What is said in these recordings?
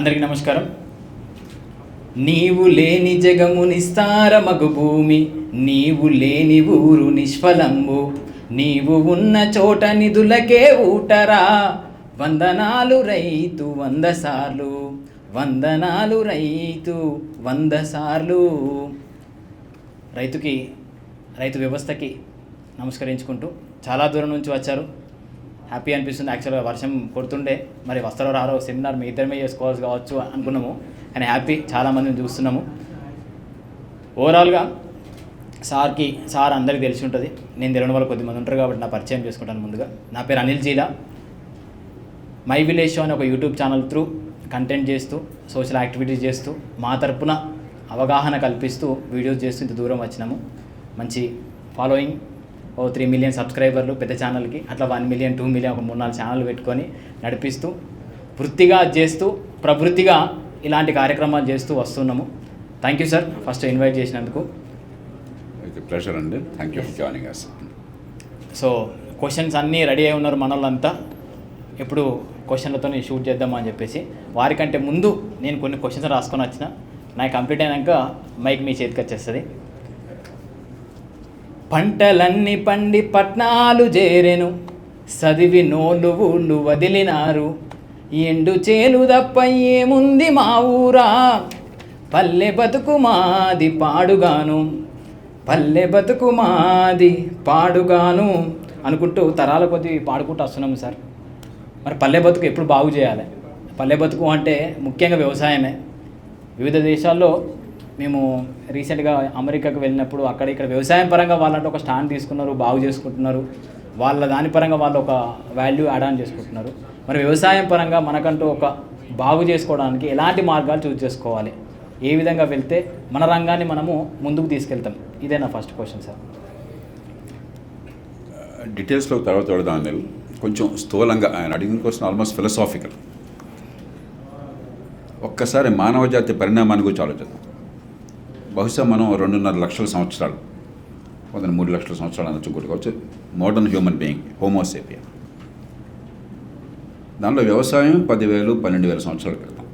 అందరికీ నమస్కారం. నీవు లేని జగము నిస్తారమగు భూమి నీవు లేని ఊరు నిష్ఫలంబు నీవు ఉన్న చోట నిధులకే ఊటరా. వందనాలు రైతు వంద సార్లు వందనాలు రైతు వంద సార్లు. రైతుకి రైతు వ్యవస్థకి నమస్కరించుకుంటూ చాలా దూరం నుంచి వచ్చారు. హ్యాపీ అనిపిస్తుంది. యాక్చువల్గా వర్షం కొడుతుండే. మరి వస్తారో రారో సెమినార్ మీ ఇద్దరమే చేసుకోవాల్సి కావచ్చు అనుకున్నాము. కానీ హ్యాపీ చాలామందిని చూస్తున్నాము. ఓవరాల్గా సార్కి సార్ అందరికీ తెలిసి ఉంటుంది. నేను తెలియని వాళ్ళు కొద్దిమంది ఉంటారు కాబట్టి నా పరిచయం చేసుకుంటాను ముందుగా. నా పేరు Anil Jeela. My village show అనే ఒక యూట్యూబ్ ఛానల్ త్రూ కంటెంట్ చేస్తూ సోషల్ యాక్టివిటీస్ చేస్తూ మా తరపున అవగాహన కల్పిస్తూ వీడియోస్ చేస్తూ ఇంత దూరం వచ్చినాము. మంచి ఫాలోయింగ్ ఓ త్రీ మిలియన్ సబ్స్క్రైబర్లు పెద్ద ఛానల్కి అట్లా వన్ మిలియన్ టూ మిలియన్ ఒక మూడు నాలుగు ఛానల్ పెట్టుకొని నడిపిస్తూ వృత్తిగా చేస్తూ ప్రవృత్తిగా ఇలాంటి కార్యక్రమాలు చేస్తూ వస్తున్నాము. Thank you sir first invite చేసినందుకు. ప్లెజర్ అండి. Thank you for joining us so questions అన్నీ రెడీ అయి ఉన్నారు మనోళ్ళంతా. ఇప్పుడు క్వశ్చన్లతో షూట్ చేద్దామని చెప్పేసి. వారికంటే ముందు నేను కొన్ని క్వశ్చన్స్ రాసుకొని వచ్చిన. నాకు కంప్లీట్ అయినాక మైక్ మీ చేతికి వచ్చేస్తుంది. పంటలన్నీ పండి పట్నాలు చేరెను. చదివి నోళ్ళు ఊళ్ళు వదిలినారు. ఎండు చేలు తప్ప ఏముంది మా ఊరా? పల్లె బతుకు మాది పాడుగాను. పల్లె బతుకు మాది పాడుగాను అనుకుంటూ తరాల కొద్ది పాడుకుంటూ వస్తున్నాము సార్. మరి పల్లె బతుకు ఎప్పుడు బాగు చేయాలి? పల్లె బతుకు అంటే ముఖ్యంగా వ్యవసాయమే. వివిధ దేశాల్లో మేము రీసెంట్గా అమెరికాకు వెళ్ళినప్పుడు అక్కడ ఇక్కడ వ్యవసాయం పరంగా వాళ్ళంటే ఒక స్టాండ్ తీసుకున్నారు బాగు చేసుకుంటున్నారు. వాళ్ళ దాని పరంగా వాళ్ళు ఒక వాల్యూ యాడ్ ఆన్ చేసుకుంటున్నారు. మరి వ్యవసాయం పరంగా మనకంటూ ఒక బాగు చేసుకోవడానికి ఎలాంటి మార్గాలు చూస్ చేసుకోవాలి? ఏ విధంగా వెళ్తే మన రంగాన్ని మనము ముందుకు తీసుకెళ్తాం? ఇదే నా ఫస్ట్ క్వశ్చన్ సార్ డీటెయిల్స్లో తర్వాత వెళదాం కొంచెం స్థూలంగా ఆయన అడిగిన క్వశ్చన్ ఆల్మోస్ట్ ఫిలసాఫికల్ ఒక్కసారి మానవ జాతి పరిణామాన్ని గురించి ఆలోచిద్దాం. బహుశా మనం రెండున్నర లక్షల సంవత్సరాలు కొందరు మూడు లక్షల సంవత్సరాలు అనొచ్చు ఇంకోటి కావచ్చు మోడర్న్ హ్యూమన్ బీయింగ్ హోమోసేపియా దానిలో వ్యవసాయం పదివేలు పన్నెండు వేల సంవత్సరాల క్రితం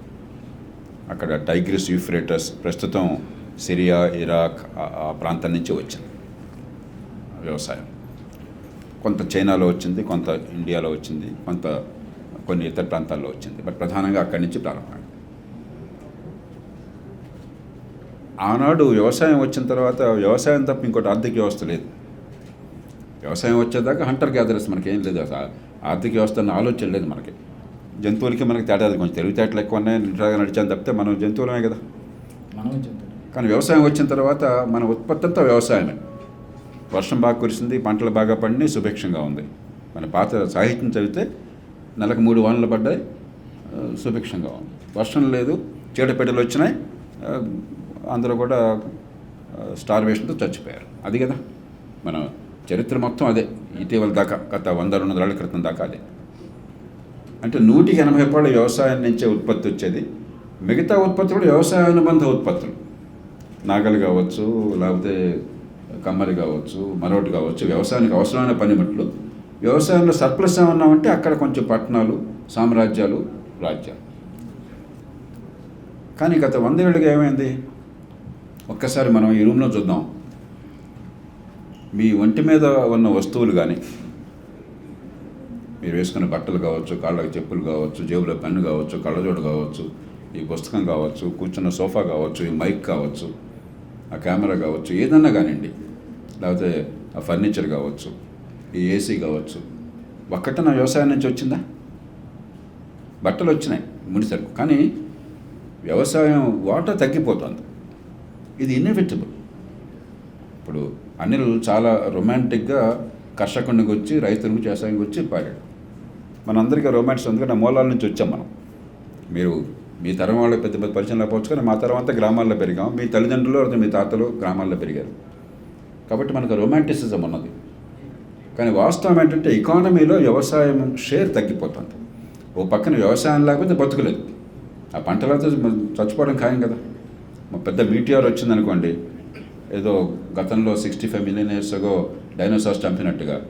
అక్కడ టైగ్రిస్ యూఫ్రేటస్ ప్రస్తుతం సిరియా ఇరాక్ ఆ- ఆ ప్రాంతం నుంచి వచ్చింది వ్యవసాయం. కొంత చైనాలో వచ్చింది కొంత ఇండియాలో వచ్చింది కొంత కొన్ని ఇతర ప్రాంతాల్లో వచ్చింది. బట్ ప్రధానంగా అక్కడి నుంచి ప్రారంభమైంది. ఆనాడు వ్యవసాయం వచ్చిన తర్వాత వ్యవసాయం తప్ప ఇంకోటి ఆర్థిక వ్యవస్థ లేదు. వ్యవసాయం వచ్చేదాకా హంటర్ గ్యాదరర్స్ మనకేం లేదు అసలు. ఆర్థిక వ్యవస్థ అన్న ఆలోచన లేదు మనకి. జంతువులకి మనకి తేడా. కొంచెం తెలివితేటలు ఎక్కువ ఉన్నాయి నిటాగా నడిచాను తప్పితే మనం జంతువులమే కదా. కానీ వ్యవసాయం వచ్చిన తర్వాత మన ఉత్పత్తి అంతా వ్యవసాయమే. వర్షం బాగా కురిసింది పంటలు బాగా పండి సుభిక్షంగా ఉంది. మన పాత సాహిత్యం చదివితే నెలకు మూడు వానలు పడ్డాయి సుభిక్షంగా ఉంది. వర్షం లేదు చీడపీడలు వచ్చినాయి అందరూ కూడా స్టార్వేషన్తో చచ్చిపోయారు. అది కదా. మన చరిత్ర మొత్తం అదే. ఇటీవల దాకా గత వంద రెండు వందల క్రితం దాకా అదే. అంటే నూటికి ఎనభై పాళ్ళు వ్యవసాయం నుంచే ఉత్పత్తి వచ్చేది. మిగతా ఉత్పత్తి కూడా వ్యవసాయ అనుబంధ ఉత్పత్తులు. నాగలు కావచ్చు లేకపోతే కమ్మలు కావచ్చు మరొకటి కావచ్చు వ్యవసాయానికి అవసరమైన పనిముట్లు. వ్యవసాయంలో సర్ప్లస్ ఏమన్నామంటే అక్కడ కొంచెం పట్టణాలు సామ్రాజ్యాలు రాజ్యాలు. కానీ గత వందేళ్ళుగా ఏమైంది? ఒక్కసారి మనం ఈ రూమ్లో చూద్దాం. మీ ఒంటి మీద ఉన్న వస్తువులు కానీ మీరు వేసుకున్న బట్టలు కావచ్చు కాళ్ళకి చెప్పులు కావచ్చు జేబులో పెన్ను కావచ్చు కళ్ళజోడు కావచ్చు ఈ పుస్తకం కావచ్చు కూర్చున్న సోఫా కావచ్చు ఈ మైక్ కావచ్చు ఆ కెమెరా కావచ్చు ఏదన్నా కానివ్వండి. లేకపోతే ఆ ఫర్నిచర్ కావచ్చు ఈ ఏసీ కావచ్చు. ఒక్కటే నా వ్యవసాయం నుంచి వచ్చిందా? బట్టలు వచ్చినాయి ముడిసరుకు కానీ వ్యవసాయం వాటా తగ్గిపోతుంది. ఇది ఇన్ఎవిటబుల్ ఇప్పుడు అనిల్ చాలా రొమాంటిక్గా కర్షకునికి వచ్చి రైతులకు వ్యవసాయంకి వచ్చి పాడాడు. మనందరికీ రొమాంటిక్స్ ఎందుకంటే ఆ మూలాల నుంచి వచ్చాం మనం. మీరు మీ తరం వాళ్ళకి పెద్ద పెద్ద పరిచయం లేకపోవచ్చు కానీ మా తరం అంతా గ్రామాల్లో పెరిగాం. మీ తల్లిదండ్రులు మీ తాతలు గ్రామాల్లో పెరిగారు. కాబట్టి మనకు రొమాంటిసిజం ఉన్నది. కానీ వాస్తవం ఏంటంటే ఎకానమీలో వ్యవసాయం షేర్ తగ్గిపోతుంది. ఓ పక్కన వ్యవసాయం లేకపోతే బతుకులేదు. ఆ పంటలతో చచ్చిపోవడం ఖాయం కదా. పెద్ద మీటిఆర్ వచ్చిందనుకోండి ఏదో గతంలో sixty five million years ago dinosaurs చంపినట్టుగా.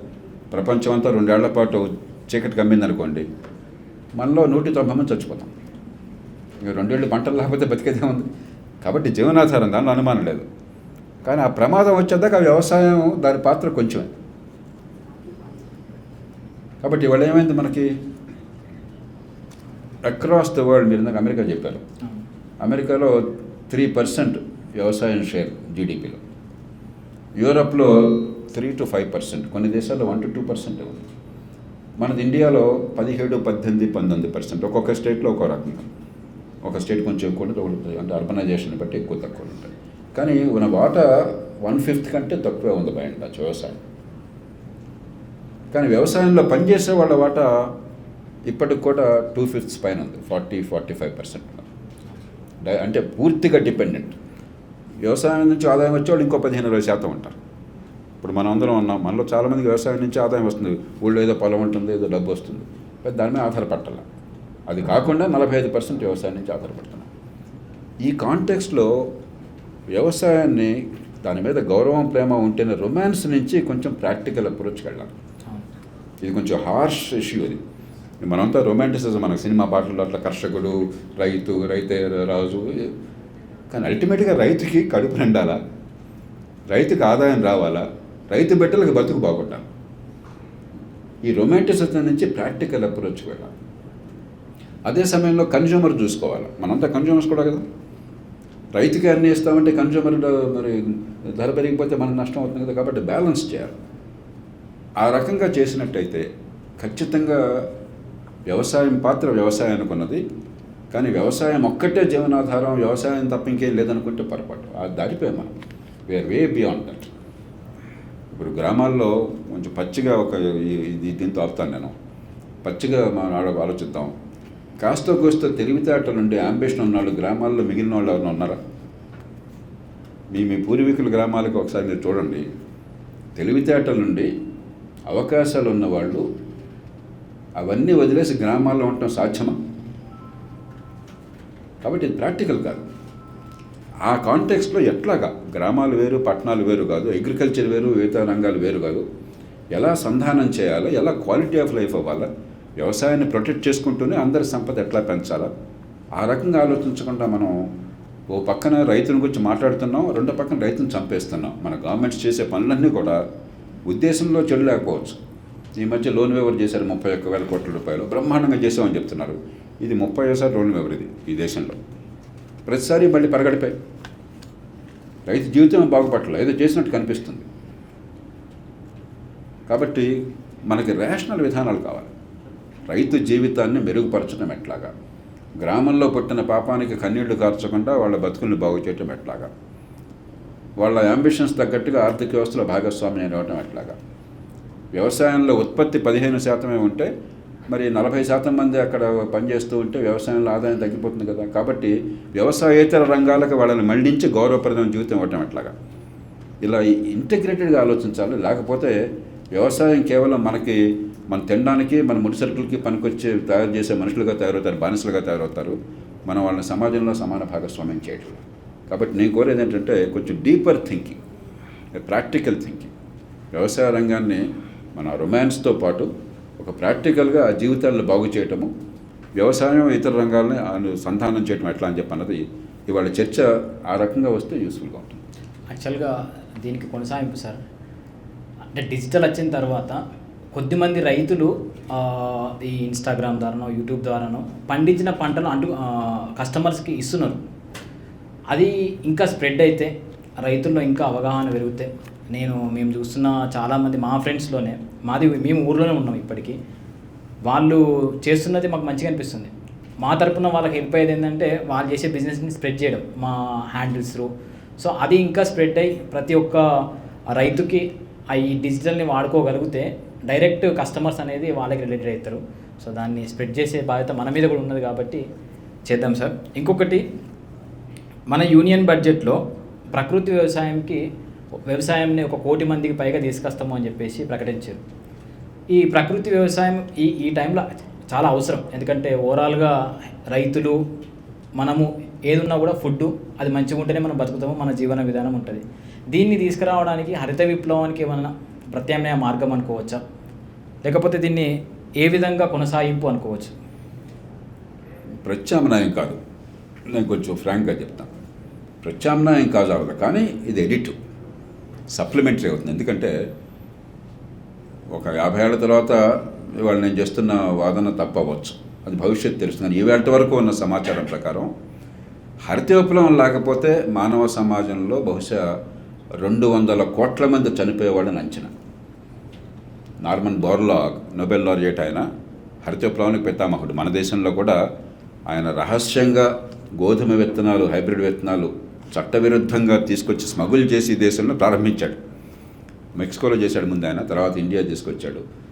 ప్రపంచం అంతా రెండేళ్ళ పాటు చీకటి కమ్మిందనుకోండి మనలో నూట తొంభై మంది చచ్చిపోతాం. ఇక రెండేళ్ళు పంటలు లేకపోతే బతికేదే ఉంది. కాబట్టి జీవనాధారం దానిలో అనుమానం లేదు. కానీ ఆ ప్రమాదం వచ్చేదాకా ఆ వ్యవసాయం దాని పాత్ర కొంచెమే. కాబట్టి ఇవాళ ఏమైంది మనకి? అక్రాస్ ద వరల్డ్ మీరు ఇందాక అమెరికా చెప్పారు. అమెరికాలో త్రీ పర్సెంట్ వ్యవసాయం షేర్ జీడిపిలో యూరప్లో త్రీ టు ఫైవ్ పర్సెంట్ కొన్ని దేశాల్లో వన్ టు టూ పర్సెంట్ ఉంది. మనది ఇండియాలో పదిహేడు పద్దెనిమిది పంతొమ్మిది పర్సెంట్ ఒక్కొక్క స్టేట్లో ఒక్కో రకంగా. ఒక స్టేట్ కొంచెం ఎక్కువ ఉంటుంది ఒకటి అంటే అర్బనైజేషన్ బట్టి ఎక్కువ తక్కువ ఉంటాయి కానీ మన వాటా వన్ ఫిఫ్త్ కంటే తక్కువే ఉంది బై వ్యవసాయం. కానీ వ్యవసాయంలో పనిచేసే వాళ్ళ వాటా ఇప్పటికి కూడా టూ ఫిఫ్త్స్ పైన ఉంది ఫార్టీ ఫార్టీ ఫైవ్ పర్సెంట్ అంటే పూర్తిగా డిపెండెంట్. వ్యవసాయం నుంచి ఆదాయం వచ్చేవాళ్ళు ఇంకో పదిహేను ఇరవై శాతం ఉంటారు. ఇప్పుడు మనం అందరం ఉన్నాం మనలో చాలామందికి వ్యవసాయం నుంచి ఆదాయం వస్తుంది. ఊళ్ళో ఏదో పొలం ఉంటుంది ఏదో డబ్బు వస్తుంది. దాని మీద ఆధారపడాలి అది కాకుండా నలభై ఐదు పర్సెంట్ వ్యవసాయం నుంచి ఆధారపడుతున్నాం. ఈ కాంటెక్స్ట్లో వ్యవసాయాన్ని దాని మీద గౌరవం ప్రేమ ఉంటేనే రొమాన్స్ నుంచి కొంచెం ప్రాక్టికల్ అప్రోచ్కి వెళ్ళాలి. ఇది కొంచెం హార్ష్ ఇష్యూ ఇది మనంతా రొమాంటిసిజం మనకు సినిమా పాటలు అట్లా కర్షకుడు రైతు రైతే రాజు కానీ అల్టిమేట్గా రైతుకి కడుపు నిండాలా? రైతుకి ఆదాయం రావాలా? రైతు బిడ్డలకు బతుకు బాగుండాలి? ఈ రొమాంటిసిజం నుంచి ప్రాక్టికల్ అప్రోచ్ వెళ్ళాలి. అదే సమయంలో కన్జ్యూమర్ చూసుకోవాలి? మనంతా కన్జ్యూమర్స్ కూడా కదా? రైతుకి అన్ని ఇస్తామంటే కన్జ్యూమర్ మరి ధర పెరిగిపోతే మనకు నష్టం అవుతుంది కదా? కాబట్టి బ్యాలెన్స్ చేయాలి. ఆ రకంగా చేసినట్టయితే ఖచ్చితంగా వ్యవసాయం పాత్ర వ్యవసాయానికి ఉన్నది కానీ వ్యవసాయం ఒక్కటే జీవనాధారం వ్యవసాయం తప్ప ఇంకేం లేదనుకుంటే పొరపాటు. అది దారిపోయి మనం. వేర్ వే బియాండ్ దట్ ఇప్పుడు గ్రామాల్లో కొంచెం పచ్చిగా ఒక ఇది దీంతో ఆపుతాను నేను. పచ్చిగా మనం ఆలోచిద్దాం. కాస్త కోస్త తెలివితేటలు ఉండే అంబిషన్ ఉన్నవాళ్ళు గ్రామాల్లో మిగిలిన వాళ్ళు ఎవరైనా ఉన్నారా? మీ మీ పూర్వీకుల గ్రామాలకు ఒకసారి మీరు చూడండి. తెలివితేటలు నుండి అవకాశాలు ఉన్నవాళ్ళు అవన్నీ వదిలేసి గ్రామాల్లో ఉండటం సాధ్యమా? కాబట్టి ఇది ప్రాక్టికల్ కాదు. ఆ కాంటెక్స్లో ఎట్లాగా? గ్రామాలు వేరు పట్టణాలు వేరు కాదు అగ్రికల్చర్ వేరు వివిధ రంగాలు వేరు కాదు. ఎలా సంధానం చేయాలో? ఎలా క్వాలిటీ ఆఫ్ లైఫ్ అవ్వాలా? వ్యవసాయాన్ని ప్రొటెక్ట్ చేసుకుంటూనే అందరి సంపద ఎట్లా పెంచాలా? ఆ రకంగా ఆలోచించకుండా మనం ఓ పక్కన రైతుల గురించి మాట్లాడుతున్నాం రెండో పక్కన రైతుని చంపేస్తున్నాం. మన గవర్నమెంట్స్ చేసే పనులన్నీ కూడా ఉద్దేశంలో చెడు లేకపోవచ్చు. ఈ మధ్య లోన్ వేవర్ చేశారు ముప్పై ఒక్క వేల కోట్ల రూపాయలు. బ్రహ్మాండంగా చేసామని చెప్తున్నారు. ఇది ముప్పై సారి లోన్ వేవర్ ఇది ఈ దేశంలో. ప్రతిసారి మళ్ళీ పరగడిపోయి. రైతు జీవితం బాగుపట్ల ఏదో చేసినట్టు కనిపిస్తుంది. కాబట్టి మనకి రేషనల్ విధానాలు కావాలి. రైతు జీవితాన్ని మెరుగుపరచడం ఎట్లాగా? గ్రామంలో పుట్టిన పాపానికి కన్నీళ్ళు కార్చకుండా వాళ్ళ బతుకుల్ని బాగు చేయటం ఎట్లాగా? వాళ్ళ అంబిషన్స్ తగ్గట్టుగా ఆర్థిక వ్యవస్థలో భాగస్వామ్యం ఇవ్వటం ఎట్లాగా? వ్యవసాయంలో ఉత్పత్తి పదిహేను శాతమే ఉంటే మరి నలభై శాతం మంది అక్కడ పనిచేస్తూ ఉంటే వ్యవసాయంలో ఆదాయం తగ్గిపోతుంది కదా. కాబట్టి వ్యవసాయేతర రంగాలకు వాళ్ళని మళ్ళించి గౌరవప్రదమైన జీవితం ఇవ్వటం అట్లాగా. ఇలా ఇంటిగ్రేటెడ్గా ఆలోచించాలి. లేకపోతే వ్యవసాయం కేవలం మనకి మన తినడానికి మన ముడిసరుకులకి పనికొచ్చే తయారు చేసే మనుషులుగా తయారవుతారు బానిసలుగా తయారవుతారు. మనం వాళ్ళని సమాజంలో సమాన భాగస్వామ్యం చేయటం. కాబట్టి నేను కోరేది ఏంటంటే కొంచెం డీపర్ థింకింగ్ ప్రాక్టికల్ థింకింగ్ వ్యవసాయ రంగాన్ని మన రొమాన్స్తో పాటు ఒక ప్రాక్టికల్గా జీవితాలను బాగు చేయటము వ్యవసాయం ఇతర రంగాలని అనుసంధానం చేయటం ఎట్లా అని చెప్పి అన్నది ఇవాళ చర్చ ఆ రకంగా వస్తే యూస్ఫుల్గా ఉంటుంది. యాక్చువల్గా దీనికి కొనసాగింపు సార్. అంటే డిజిటల్ వచ్చిన తర్వాత కొద్దిమంది రైతులు ఈ ఇన్స్టాగ్రామ్ ద్వారానో యూట్యూబ్ ద్వారానో పండించిన పంటను అంటు కస్టమర్స్కి ఇస్తున్నారు. అది ఇంకా స్ప్రెడ్ అయితే రైతుల్లో ఇంకా అవగాహన పెరిగితే నేను మేము చూస్తున్న చాలామంది మా ఫ్రెండ్స్లోనే మాది మేము ఊర్లోనే ఉన్నాం ఇప్పటికీ. వాళ్ళు చేస్తున్నది మాకు మంచిగా అనిపిస్తుంది. మా తరపున వాళ్ళకి హెల్ప్ అయ్యేది ఏంటంటే వాళ్ళు చేసే బిజినెస్ని స్ప్రెడ్ చేయడం మా హ్యాండిల్స్ సో అది ఇంకా స్ప్రెడ్ అయ్యి ప్రతి ఒక్క రైతుకి ఈ డిజిటల్ని వాడుకోగలిగితే డైరెక్ట్ కస్టమర్స్ అనేది వాళ్ళకి రిలేటెడ్ అవుతారు. సో దాన్ని స్ప్రెడ్ చేసే బాధ్యత మన మీద కూడా ఉన్నది కాబట్టి చేద్దాం సార్. ఇంకొకటి మన యూనియన్ బడ్జెట్లో ప్రకృతి వ్యవసాయంకి వ్యవసాయంని ఒక కోటి మందికి పైగా తీసుకొస్తాము అని చెప్పేసి ప్రకటించారు. ఈ ప్రకృతి వ్యవసాయం ఈ ఈ టైంలో చాలా అవసరం. ఎందుకంటే ఓవరాల్గా రైతులు మనము ఏదున్నా కూడా ఫుడ్ అది మంచిగా ఉంటేనే మనం బతుకుతాము మన జీవన విధానం ఉంటుంది. దీన్ని తీసుకురావడానికి హరిత విప్లవానికి ఏమైనా ప్రత్యామ్నాయ మార్గం అనుకోవచ్చా? లేకపోతే దీన్ని ఏ విధంగా కొనసాగింపు అనుకోవచ్చు? ప్రత్యామ్నాయం కాదు. నేను కొంచెం ఫ్రాంక్గా చెప్తాను. ప్రత్యామ్నాయం కాదు అవ్వదు. కానీ ఇది ఎడిట్. సప్లిమెంటరీ అవుతుంది. ఎందుకంటే ఒక యాభై ఏళ్ళ తర్వాత ఇవాళ నేను చేస్తున్న వాదన తప్పవచ్చు. అది భవిష్యత్తు తెలుస్తుంది. ఈవేళ వరకు ఉన్న సమాచారం ప్రకారం హరిత విప్లవం లేకపోతే మానవ సమాజంలో బహుశా రెండు వందల కోట్ల మంది చనిపోయేవాళ్ళని అంచనా. నార్మన్ బోర్లాగ్ నోబెల్ లారియట్ ఆయన హరిత విప్లవానికి పితామహుడు. మన దేశంలో కూడా ఆయన రహస్యంగా గోధుమ విత్తనాలు హైబ్రిడ్ విత్తనాలు చట్టవిరుద్ధంగా తీసుకొచ్చి స్మగుల్ చేసి దేశంలో ప్రారంభించాడు. మెక్సికోలో చేశాడు ముందు ఆయన తర్వాత ఇండియా తీసుకొచ్చాడు.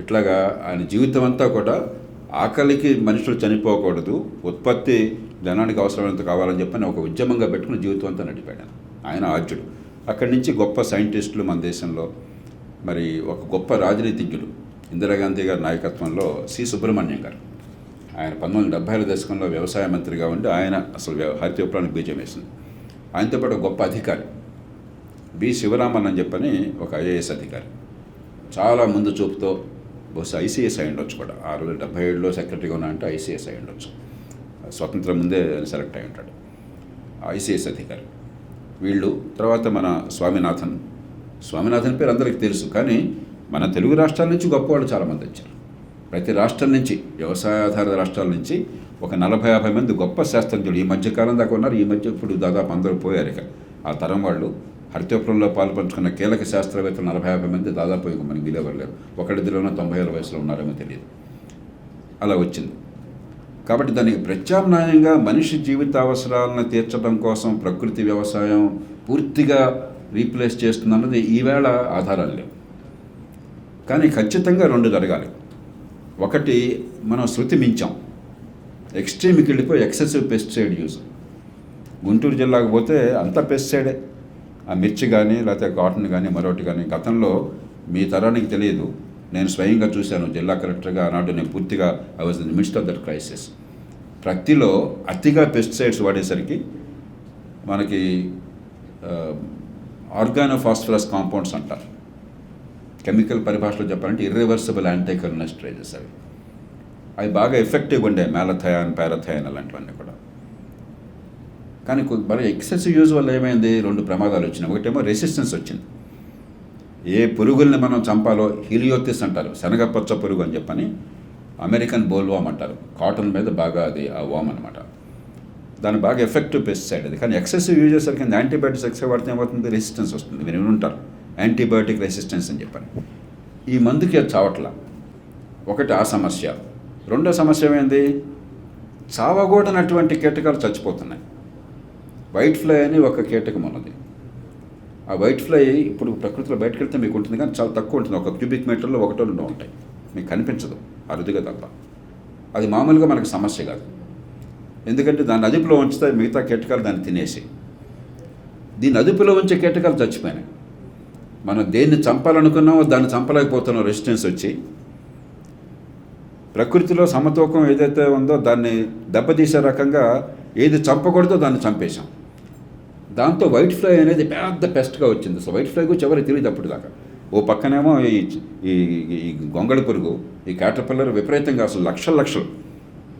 ఇట్లాగా ఆయన జీవితం అంతా కూడా ఆకలికి మనుషులు చనిపోకూడదు ఉత్పత్తి జనానికి అవసరమైనంత కావాలని చెప్పని ఒక ఉద్యమంగా పెట్టుకుని జీవితం అంతా నడిపాడు ఆయన. ఆయన ఆద్యుడు అక్కడి నుంచి గొప్ప సైంటిస్టులు మన దేశంలో మరి ఒక గొప్ప రాజనీతిజ్ఞుడు ఇందిరాగాంధీ గారి నాయకత్వంలో సి. సుబ్రహ్మణ్యం గారు. ఆయన పంతొమ్మిది వందల డెబ్బైల దశకంలో వ్యవసాయ మంత్రిగా ఉండి ఆయన అసలు హరిత విప్లవానికి బీజం వేసింది. ఆయనతో పాటు గొప్ప అధికారి. బి శివరామన్ అని చెప్పని ఒక ఐఏఎస్ అధికారి. చాలా ముందు చూపుతో బహుశా ఐసీఎస్ అయి ఉండొచ్చు కూడా. ఆ రోజు డెబ్బై ఏడులో సెక్రటరీగా ఉన్నా అంటే ఐసీఎస్ అయి ఉండొచ్చు. స్వతంత్రం ముందే సెలెక్ట్ అయి ఉంటాడు. ఐసీఎస్ అధికారి. వీళ్ళు తర్వాత మన స్వామినాథన్. స్వామినాథన్ పేరు అందరికీ తెలుసు కానీ మన తెలుగు రాష్ట్రాల నుంచి గొప్పవాళ్ళు చాలామంది వచ్చారు. ప్రతి రాష్ట్రం నుంచి వ్యవసాయాధారిత రాష్ట్రాల నుంచి ఒక నలభై యాభై మంది గొప్ప శాస్త్రజ్ఞులు ఈ మధ్య కాలం దాకా ఉన్నారు. ఈ మధ్య ఇప్పుడు దాదాపు అందరూ పోయారు ఇక. ఆ తరం వాళ్ళు హరితవిప్లవంలో పాల్పంచుకున్న కీలక శాస్త్రవేత్తలు నలభై యాభై మంది దాదాపు ఇక మనకి వీలెవరు లేరు తొంభై ఏళ్ళ వయసులో ఉన్నారేమో తెలియదు. అలా వచ్చింది. కాబట్టి దానికి ప్రత్యామ్నాయంగా మనిషి జీవిత అవసరాలను తీర్చడం కోసం ప్రకృతి వ్యవసాయం పూర్తిగా రీప్లేస్ చేస్తుందన్నది ఈవేళ ఆధారాలు లేవు. కానీ ఖచ్చితంగా రెండు జరగాలి. ఒకటి మనం శృతి మించాం. ఎక్స్ట్రీమ్కి వెళ్ళిపోయి ఎక్సెసివ్ పెస్టిసైడ్ యూజ్ గుంటూరు జిల్లాకు పోతే అంత పెస్టిసైడే ఆ మిర్చి కానీ లేకపోతే కాటన్ కానీ మరొకటి కానీ గతంలో మీ తరానికి తెలియదు. నేను స్వయంగా చూశాను. జిల్లా కలెక్టర్గా ఆనాడు నేను పూర్తిగా I was the midst of that crisis ప్రతిలో అతిగా పెస్టిసైడ్స్ వాడేసరికి మనకి ఆర్గానోఫాస్ఫరస్ కాంపౌండ్స్ అంటారు. కెమికల్ పరిభాషలో చెప్పాలంటే ఇర్రివర్సిబుల్ యాంటీకర్నస్ట్రేజెస్ అవి. అవి బాగా ఎఫెక్టివ్గా ఉండే మ్యాలథయాన్ పారథయాన్ అలాంటివన్నీ కూడా. కానీ కొ- బాగా ఎక్సెసివ్ యూజ్ వల్ల ఏమైంది? రెండు ప్రమాదాలు వచ్చినాయి. ఒకటేమో రెసిస్టెన్స్ వచ్చింది. ఏ పురుగుల్ని మనం చంపాలో? హీలియోతిస్ అంటారు. శనగపచ్చ పురుగు అని చెప్పని అమెరికన్ బోల్వామ్ అంటారు. కాటన్ మీద బాగా అది ఆ వామ్ అనమాట దాని బాగా ఎఫెక్టివ్ పెస్టిసైడ్ అది. కానీ ఎక్సెసివ్ యూజ్ చేసరికి యాంటీబయాటిక్స్ ఎక్సెస్ వాడితే ఏమవుతుంది? రెసిస్టెన్స్ వస్తుంది. మీరు ఉంటారు యాంటీబయాటిక్ రెసిస్టెన్స్ అని చెప్పని. ఈ మందుకి అది ఒకటి ఆ సమస్య. రెండో సమస్య ఏంది చావగూడనటువంటి కీటకాలు చచ్చిపోతున్నాయి. వైట్ ఫ్లై అని ఒక కీటకం ఉన్నది. ఆ వైట్ ఫ్లై ఇప్పుడు ప్రకృతిలో బయటకు వెళ్తే మీకు ఉంటుంది కానీ చాలా తక్కువ ఉంటుంది. ఒక క్యూబిక్ మీటర్లో ఒకటో రెండో ఉంటాయి. మీకు కనిపించదు. అరుదుగా తప్ప. అది మామూలుగా మనకు సమస్య కాదు. ఎందుకంటే దాన్ని అదుపులో ఉంచితే మిగతా కీటకాలు దాన్ని తినేసి. దీన్ని అదుపులో ఉంచే కీటకాలు చచ్చిపోయినాయి. మనం దేన్ని చంపాలనుకున్నామో దాన్ని చంపలేకపోతున్నాం. రెసిస్టెన్స్ వచ్చి ప్రకృతిలో సమతూకం ఏదైతే ఉందో దాన్ని దెబ్బతీసే రకంగా ఏది చంపకూడదో దాన్ని చంపేశాం. దాంతో వైట్ ఫ్లై అనేది పెద్ద పెస్ట్గా వచ్చింది. అసలు వైట్ ఫ్లై గురించి ఎవరికి తెలియదు అప్పుడు దాకా. ఓ పక్కనేమో ఈ ఈ ఈ గొంగళి పురుగు ఈ క్యాటర్పిల్లర్ విపరీతంగా అసలు లక్షల లక్షలు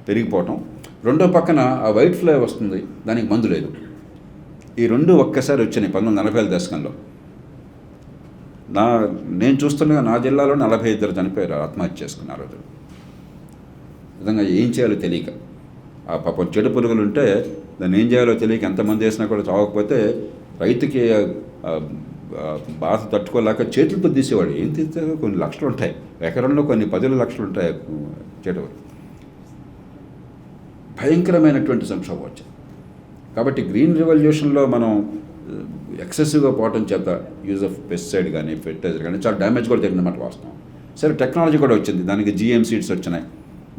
పెరిగిపోవటం. రెండో పక్కన ఆ వైట్ ఫ్లై వస్తుంది. దానికి మందు లేదు. ఈ రెండు ఒక్కసారి వచ్చినాయి పంతొమ్మిది నలభై ఐదు దశకంలో. నా నేను చూస్తుండగా నా జిల్లాలో నలభై ఇద్దరు చనిపోయారు. ఆత్మహత్య చేసుకున్నారు. విధంగా ఏం చేయాలో తెలియక. ఆ పాపం చెడు పురుగులు ఉంటే దాన్ని ఏం చేయాలో తెలియక ఎంతమంది వేసినా కూడా చావకపోతే రైతుకి బాధ తట్టుకోలేక చేతులతో తీసేవాడు ఏం తీస్తే కొన్ని లక్షలు ఉంటాయి ఎకరంలో కొన్ని పదుల లక్షలు ఉంటాయి చెడు భయంకరమైనటువంటి సంక్షోభం వచ్చింది. కాబట్టి గ్రీన్ రెవల్యూషన్లో మనం ఎక్సెసివ్గా పోవటం చేత యూజ్ ఆఫ్ పెస్టిసైడ్ కానీ ఫెర్టైజర్ కానీ చాలా డ్యామేజ్ కూడా జరిగిందన్నమాట వాస్తవం. సరే టెక్నాలజీ కూడా వచ్చింది. దానికి జిఎం సీడ్స్ వచ్చినాయి.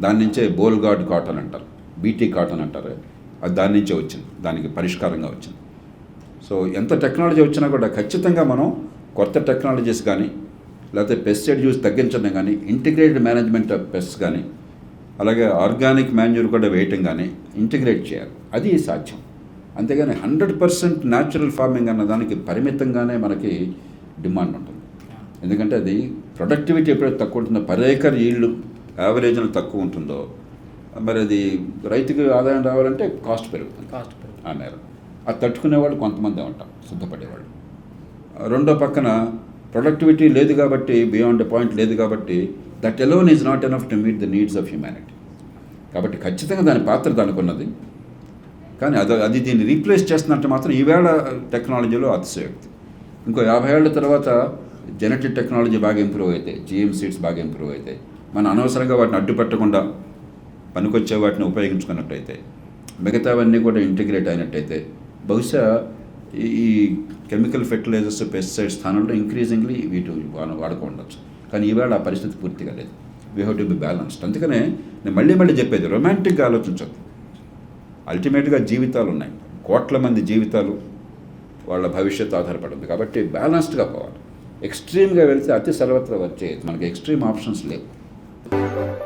దాని నుంచే బోల్ గార్డ్ కాటన్ అంటారు బీటీ కాటన్ అంటారు. అది దాని నుంచే వచ్చింది దానికి పరిష్కారంగా వచ్చింది. సో ఎంత టెక్నాలజీ వచ్చినా కూడా ఖచ్చితంగా మనం కొత్త టెక్నాలజీస్ కానీ లేకపోతే పెస్టిసైడ్ యూజ్ తగ్గించడం కానీ ఇంటిగ్రేటెడ్ మేనేజ్మెంట్ ఆఫ్ పెస్ట్స్ కానీ అలాగే ఆర్గానిక్ మాన్యూర్ కూడా వేయటం కానీ ఇంటిగ్రేట్ చేయాలి. అది సాధ్యం. అంతేగాని హండ్రెడ్ పర్సెంట్ న్యాచురల్ ఫార్మింగ్ అన్న దానికి పరిమితంగానే మనకి డిమాండ్ ఉంటుంది. ఎందుకంటే అది ప్రొడక్టివిటీ ఎప్పుడైతే తక్కువ ఉంటుందో పర్ ఏకర్ ఈల్డ్ యావరేజ్ను తక్కువ ఉంటుందో మరి అది రైతుకి ఆదాయం రావాలంటే కాస్ట్ పెరుగుతుంది. కాస్ట్ ఆ నేల అది తట్టుకునేవాళ్ళు కొంతమంది ఉంటాం సిద్ధపడేవాళ్ళు. రెండో పక్కన ప్రొడక్టివిటీ లేదు కాబట్టి బియాండ్ పాయింట్ లేదు కాబట్టి that alone is not enough to meet the needs of humanity కాబట్టి ఖచ్చితంగా దాని పాత్ర దానికి ఉన్నది. కానీ అది అది దీన్ని రీప్లేస్ చేస్తున్నట్టు మాత్రం ఈవేళ టెక్నాలజీలో అతిశయోక్తి. ఇంకో యాభై ఏళ్ళ తర్వాత జెనెటిక్ టెక్నాలజీ బాగా ఇంప్రూవ్ అవుతాయి జిఎం సీడ్స్ బాగా ఇంప్రూవ్ అవుతాయి మనం అనవసరంగా వాటిని అడ్డుపెట్టకుండా పనికొచ్చే వాటిని ఉపయోగించుకున్నట్టయితే మిగతావన్నీ కూడా ఇంటిగ్రేట్ అయినట్టయితే బహుశా ఈ- కెమికల్ ఫెర్టిలైజర్స్ పెస్టిసైడ్ స్థానంలో ఇంక్రీజింగ్లీ వీటి వాడుకో ఉండొచ్చు. కానీ ఈవేళ ఆ పరిస్థితి పూర్తిగా లేదు we have to be balanced అందుకనే నేను మళ్ళీ మళ్ళీ చెప్పేది రొమాంటిక్గా ఆలోచించదు అల్టిమేట్గా జీవితాలు ఉన్నాయి. కోట్ల మంది జీవితాలు వాళ్ళ భవిష్యత్తు ఆధారపడింది కాబట్టి బ్యాలెన్స్డ్గా పోవాలి. ఎక్స్ట్రీమ్గా వెళితే అతి సర్వత్రా వచ్చేది. మనకి ఎక్స్ట్రీమ్ ఆప్షన్స్ లేవు. Thank you.